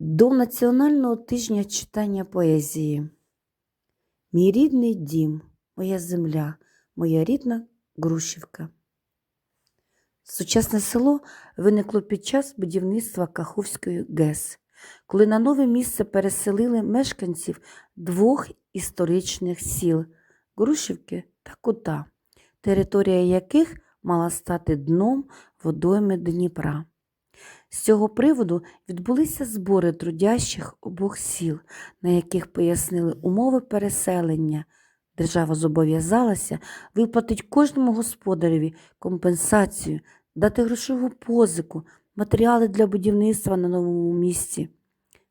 До Національного тижня читання поезії. Мій рідний дім, моя земля, моя рідна Грушівка. Сучасне село виникло під час будівництва Каховської ГЕС, коли на нове місце переселили мешканців двох історичних сіл Грушівки та Кута, територія яких мала стати дном водойми Дніпра. З цього приводу відбулися збори трудящих обох сіл, на яких пояснили умови переселення. Держава зобов'язалася виплатити кожному господареві компенсацію, дати грошову позику, матеріали для будівництва на новому місці.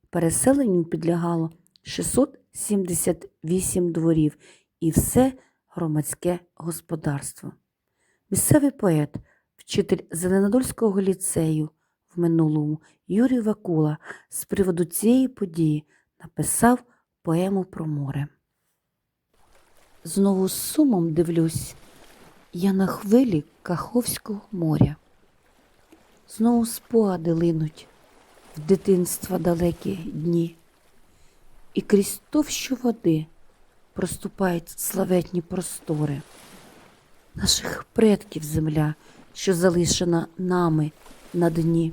Переселенню підлягало 678 дворів і все громадське господарство. Місцевий поет, вчитель Зеленодольського ліцею в минулому Юрій Вакула з приводу цієї події написав поему про море. Знову з сумом дивлюсь, я на хвилі Каховського моря. Знову спогади линуть в дитинства далекі дні, і крізь товщу води проступають славетні простори. Наших предків земля, що залишена нами на дні.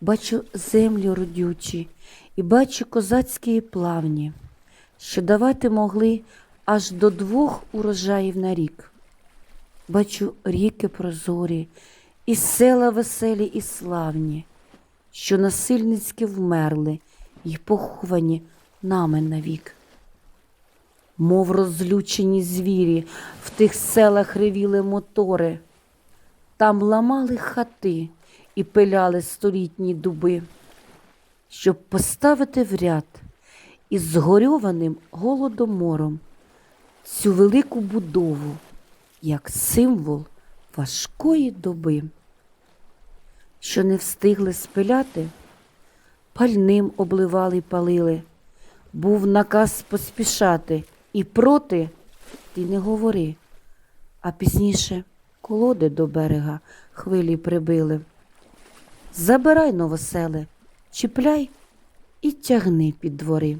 Бачу землі родючі і бачу козацькі плавні, що давати могли аж до двох урожаїв на рік. Бачу ріки прозорі, і села веселі і славні, що насильницьки вмерли й поховані нами навік. Мов розлючені звірі, в тих селах ревіли мотори, там ламали хати і пиляли столітні дуби, щоб поставити в ряд із згорьованим голодомором цю велику будову як символ важкої доби, що не встигли спиляти, пальним обливали й палили, був наказ поспішати і проти ти не говори, а пізніше колоди до берега хвилі прибили. Забирай новоселе, чіпляй і тягни під двори.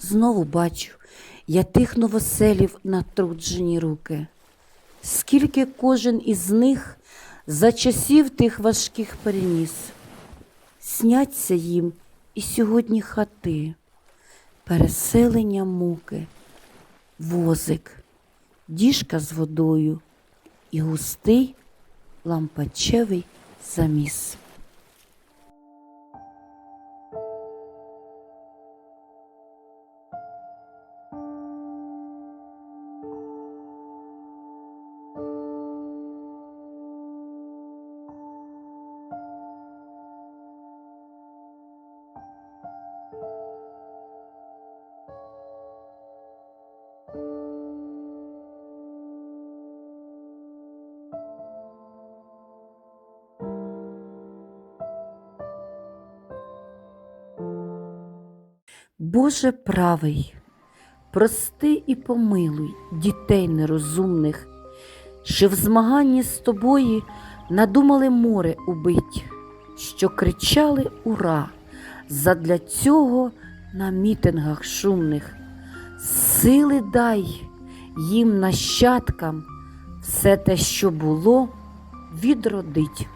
Знову бачу я тих новоселів натруджені руки, скільки кожен із них за часів тих важких переніс. Сняться їм і сьогодні хати, переселення муки, возик, діжка з водою і густий лампачевий заміс. Боже правий, прости і помилуй дітей нерозумних, що в змаганні з тобою надумали море убить, що кричали ура задля цього на мітингах шумних. Сили дай їм нащадкам все те, що було, відродить.